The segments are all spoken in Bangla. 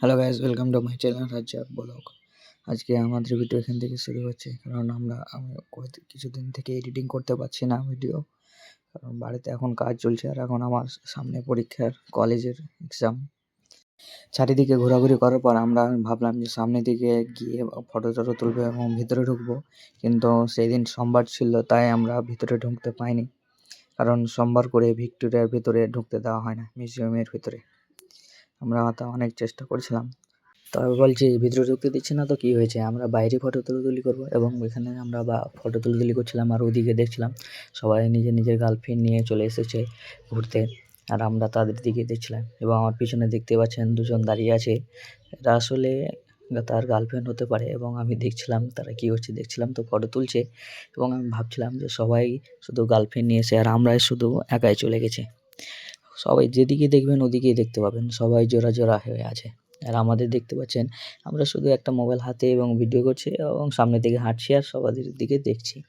Hello guys welcome to my channel Razzak blog আজকে আমাদের ভিডিও এখান থেকে শুরু হচ্ছে, কারণ আমরা, আমি কিছুদিন থেকে এডিটিং করতে পারছি না ভিডিও কারণ বাড়িতে এখন কাজ চলছে, আর এখন আমার সামনে পরীক্ষার কলেজের এক্সাম চারিদিকে ঘোরাঘুরি করার পর আমরা ভাবলাম যে সামনের দিকে গিয়ে ফটো টটো তুলবো এবং ভিতরে ঢুকবো। কিন্তু সেই দিন সোমবার ছিল, তাই আমরা ভিতরে ঢুকতে পাইনি। কারণ সোমবার করে ভিক্টোরিয়ার ভিতরে ঢুকতে দেওয়া হয় না মিউজিয়ামের ভিতরে। আমরা তা অনেক চেষ্টা করছিলাম। তবে বলছি, ভিতরে ঢুকতে দিচ্ছে না তো কি হয়েছে? আমরা বাইরে ফটো তুলি করব। এবং ওইখানে আমরা বা ফটো তুলি করছিলাম আর ওদিকে দেখছিলাম সবাই নিজের নিজের গার্লফ্রেন্ড নিয়ে চলে এসেছে ঘুরতে। আর আমরা তাদের দিকে দেখছিলাম এবং আমার পিছনে দেখতে পাচ্ছেন দুজন দাঁড়িয়ে আছে। এরা আসলে তার গার্লফ্রেন্ড হতে পারে এবং আমি দেখছিলাম তারা কি হচ্ছে দেখছিলাম তো ফটো তুলছে এবং আমি ভাবছিলাম যে সবাই শুধু গার্লফ্রেন্ড নিয়ে এসে আর আমরাই শুধু একাই চলে গেছে। সবাই যেদিকে দেখবেন ওদিকেই দেখতে পাবেন। সবাই জোড়া জোড়া হয়ে আছে। আর আমাদের দেখতে পাচ্ছেন, আমরা শুধু একটা মোবাইল হাতে এবং ভিডিও করছি এবং সামনে দিকে হাঁটছি আর সবার দিকে দেখছি।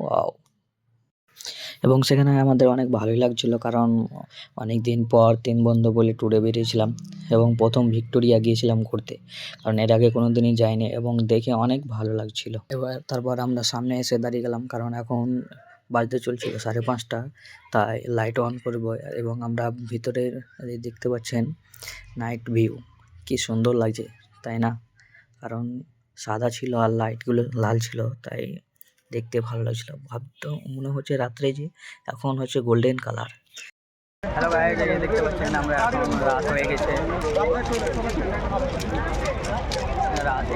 ওয়াও! এবং সেখানে আমাদের অনেক ভালোই লাগছিল কারণ অনেক দিন পর তিন বন্ধু বলে ট্যুরে বেরিয়েছিলাম এবং প্রথম ভিক্টোরিয়া গিয়েছিলাম ঘুরতে। কারণ এর আগে কোনো দিনই যাইনি এবং দেখে অনেক ভালো লাগছিল। এবার তারপর আমরা সামনে এসে দাঁড়িয়ে গেলাম কারণ এখন বাজতে চলছিল সাড়ে পাঁচটা। তাই লাইট অন করব এবং আমরা ভিতরের দেখতে পাচ্ছেন নাইট ভিউ কি সুন্দর লাগছে, তাই না? কারণ সাদা ছিল আর লাইটগুলো লাল ছিল, তাই দেখতে ভালো লাগছিল। ভাবতো মনে হচ্ছে রাত্রে যে এখন হচ্ছে গোল্ডেন কালার হ্যালো দেখতে পাচ্ছেন আমরা এখন রাত হয়ে গেছে। রাত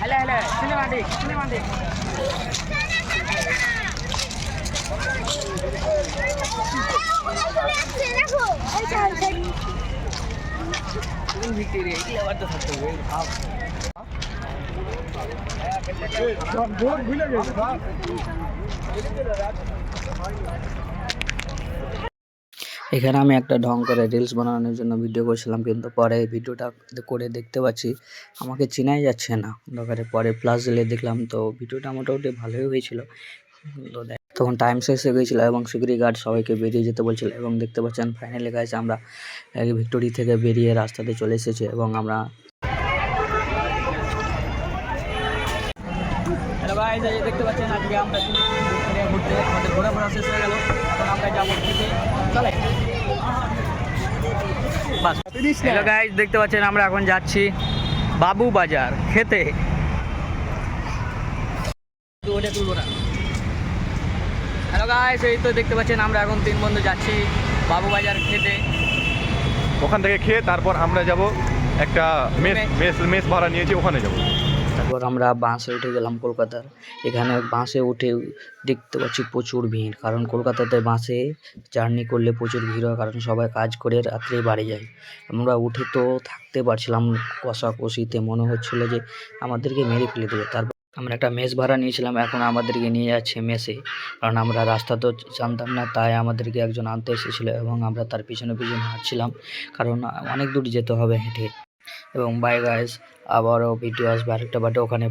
হ্যালো হ্যালো সিনেমাটিক সিনেমাটিক দেখো ওই চাল ভিক্টোরিয়া এগুলো আবার তো থাকতে হবে ভাব এখানে আমি একটা ঢং করে রিলস বানানোর জন্য ভিডিও করছিলাম, কিন্তু পরে ভিডিওটা করে দেখতে পাচ্ছি, আমাকে চেনাই যাচ্ছে না। দরকারে পরে প্লাস দিলে দেখলাম, তো ভিডিওটা মোটামুটি ভালোই হয়েছিল। তো তখন টাইম শেষ হয়ে গিয়েছিল এবং সিকিউরিটি গার্ড সবাইকে বেরিয়ে যেতে বলছিল এবং দেখতে পাচ্ছেন ফাইনালি গাইছে আমরা ভিক্টোরি থেকে বেরিয়ে রাস্তাতে চলে এসেছি এবং আমরা ভাই দেখতে পাচ্ছেন আজকে আমরা ভিক্টোরিয়া ঘুরতে আমাদের ঘোরাফেরা শেষ হয়ে গেল। এখন আমরা যাব খেতে চলে। হ্যালো গাইজ দেখতে পাচ্ছেন আমরা এখন যাচ্ছি বাবু বাজার খেতে। হ্যালো গাইজ এই তো দেখতে পাচ্ছেন আমরা এখন তিন বন্ধু যাচ্ছি বাবু বাজার খেতে। ওখান থেকে খেয়ে তারপর আমরা যাব একটা মেস। মেস মেস ভাড়া নিয়েছি ওখানে যাব। তারপর আমরা বাসে উঠে গেলাম কলকাতার। এখানে বাসে উঠে দেখতে পাচ্ছি প্রচুর ভিড়, কারণ কলকাতাতে বাসে জার্নি করলে প্রচুর ভিড় হয়, কারণ সবাই কাজ করে রাত্রে বাড়ি যায়। আমরা উঠে তো থাকতে পারছিলাম কষাকষিতে, মনে হচ্ছিল যে আমাদেরকে মেরে ফেলে দেবে। তারপর আমরা একটা মেস ভাড়া নিয়েছিলাম, এখন আমাদেরকে নিয়ে যাচ্ছে মেসে। কারণ আমরা রাস্তা তো জানতাম না, তাই আমাদেরকে একজন আনতে এসেছিল এবং আমরা তার পিছনে পিছনে হাঁটছিলাম, কারণ অনেক দূর যেতে হবে হেঁটে। এবং বাই গাইস আবারও ভিডিও আসবে আরেকটা বাট ওখানে